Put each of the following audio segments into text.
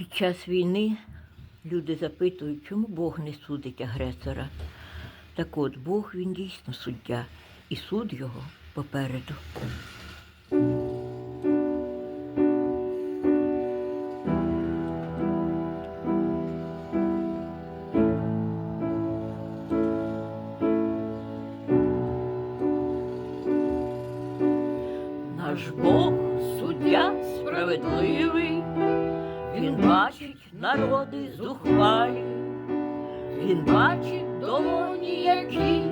Під час війни люди запитують, чому Бог не судить агресора. Так от Бог він дійсно суддя, і суд його попереду. Наш Бог суддя справедливий, бачить народи зухвалі, Він бачить долоні, які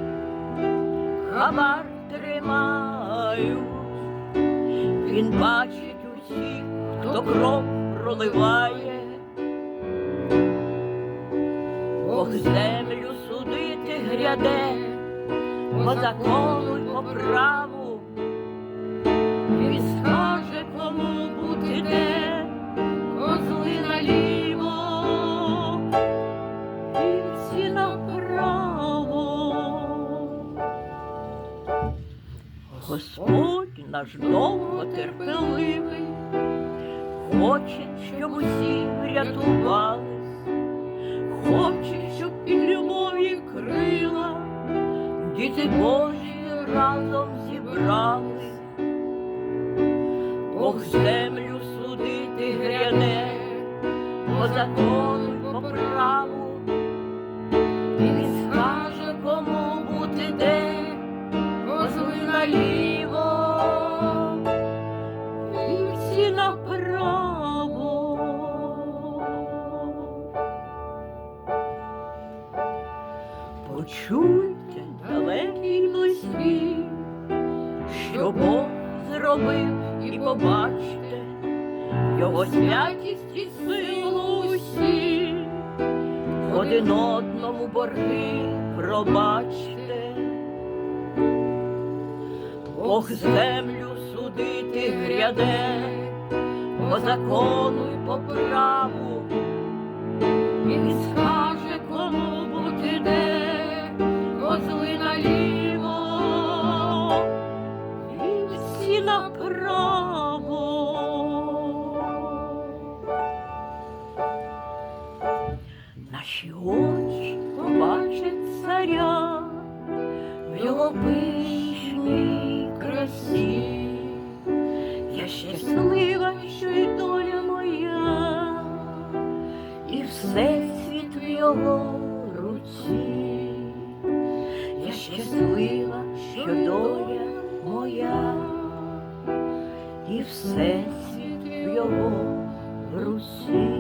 хабар тримають, Він бачить усіх, хто кров проливає, Бог землю судити гряде, по закону й по праву. Господь наш довго терпеливий, хоче, щоб усі врятувались, хоче, щоб під любові крила діти Божі разом зібрались. Бог землю судити гряде, по закону по праву, Почуйте далекі й близькі, що Бог зробив і побачте його святість і силу усі, один одному борги пробачте, Бог землю судити гряде, по закону й по праву, Наші очі побачать царя в його пишній красі. Я щаслива, що й доля моя, і всесвіт в його руці. Я щаслива, що доля моя, і всесвіт в його руці.